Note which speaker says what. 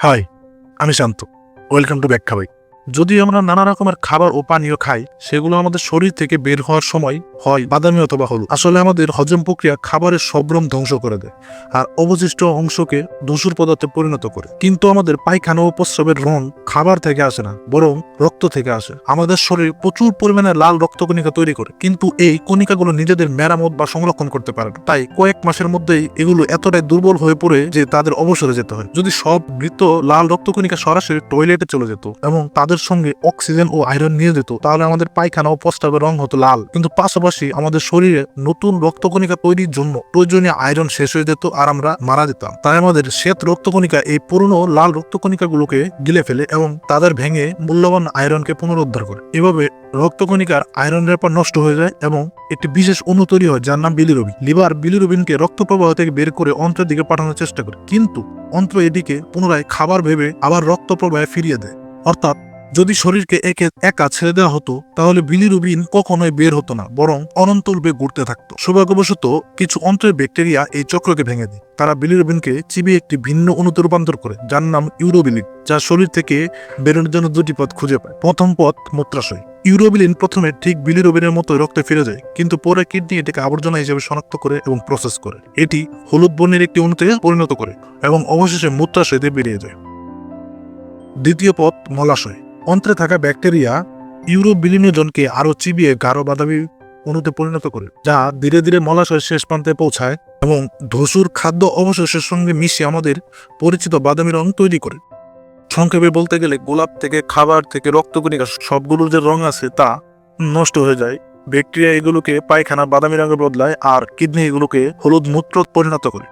Speaker 1: High, আমি শান্ত। Welcome to ব্যাখ্যা ভাই যদি আমরা নানা রকমের খাবার ও পানীয় খাই, সেগুলো আমাদের শরীর থেকে বের হওয়ার সময় হয় বাদামি অথবা হলুদ। আসলে আমাদের হজম প্রক্রিয়া খাবারের সব্রম ধ্বংস করে দেয় আর অবশিষ্ট অংশকে ধসুর পদার্থে পরিণত করে। কিন্তু আমাদের পায়খানা ও প্রস্রাবের রং খাবার থেকে আসে না, বরং রক্ত থেকে আসে। আমাদের শরীর প্রচুর পরিমাণে লাল রক্তকণিকা তৈরি করে, কিন্তু এই কণিকাগুলো নিজেদের মেরামত বা সংরক্ষণ করতে পারে না। তাই কয়েক মাসের মধ্যেই এগুলো এতটাই দুর্বল হয়ে পড়ে যে তাদের অবসরে যেতে হয়। যদি সব মৃত লাল রক্তকণিকা সরাসরি টয়লেটে চলে যেত এবং তাদের সঙ্গে অক্সিজেন ও আয়রন নিয়ে যেত, তাহলে আমাদের পায়খানা ও প্রস্তাবের রং হতো লাল। কিন্তু পাশাপাশি আমাদের শরীরে নতুন রক্তকণিকা তৈরির জন্য প্রয়োজনীয় আয়রন শেষ হয়ে যেত আর আমরা মারা যেতাম। তাই আমাদের শ্বেত রক্তকণিকা এই পুরনো লাল রক্তকণিকাগুলোকে গিলে ফেলে এবং তাদের ভেঙে মূল্যবান আয়রনকে পুনরুদ্ধার করে। এভাবে রক্তকণিকার আয়রন রেপার নষ্ট হয়ে যায় এবং একটি বিশেষ অণু তৈরি হয় যার নাম বিলিরুবিন। লিভার বিলিরুবিনকে রক্ত প্রবাহ থেকে বের করে অন্ত্রের দিকে পাঠানোর চেষ্টা করে। কিন্তু অন্ত্র এটিকে পুনরায় খাবার ভেবে আবার রক্ত প্রবাহে ফিরিয়ে দেয়। অর্থাৎ যদি শরীরকে একে একা ছেড়ে দেওয়া হতো, তাহলে বিলিরুবিন কখনোই বের হতো না, বরং অনন্ত রূপে ঘুরতে থাকতো। সৌভাগ্যবশত, কিছু অন্ত্রের ব্যাকটেরিয়া এই চক্রকে ভেঙে দেয়। তারা বিলিরুবিনকে চিবিয়ে একটি ভিন্ন অণুতে রূপান্তর করে, যার নাম ইউরোবিলিন, যা শরীর থেকে বেরোনোর জন্য দুটি পথ খুঁজে পায়। প্রথম পথ মূত্রাশয়। ইউরোবিলিন প্রথমে ঠিক বিলিরুবিনের মতো রক্তে ফিরে যায়, কিন্তু পরে কিডনি এটাকে আবর্জনা হিসেবে শনাক্ত করে এবং প্রসেস করে। এটি হলুদ বর্ণের একটি অণুতে পরিণত করে এবং অবশেষে মূত্রাশয়তে বেরিয়ে যায়। দ্বিতীয় পথ মলাশয়। অন্ত্রে থাকা ব্যাকটেরিয়া ইউরোপ ইউরোবিলিনোজনকে আরও চিবিয়ে গাঢ় বাদামি অণুতে পরিণত করে, যা ধীরে ধীরে মলাশয়ের শেষ প্রান্তে পৌঁছায় এবং ধসুর খাদ্য অবশেষের সঙ্গে মিশে আমাদের পরিচিত বাদামি রং তৈরি করে। সংক্ষেপে বলতে গেলে, গোলাপ থেকে খাবার থেকে রক্তকণিকা সবগুলোর যে রং আছে তা নষ্ট হয়ে যায়। ব্যাকটেরিয়া এগুলোকে পায়খানা বাদামি রঙে বদলায় আর কিডনি এগুলোকে হলুদ মূত্র পরিণত করে।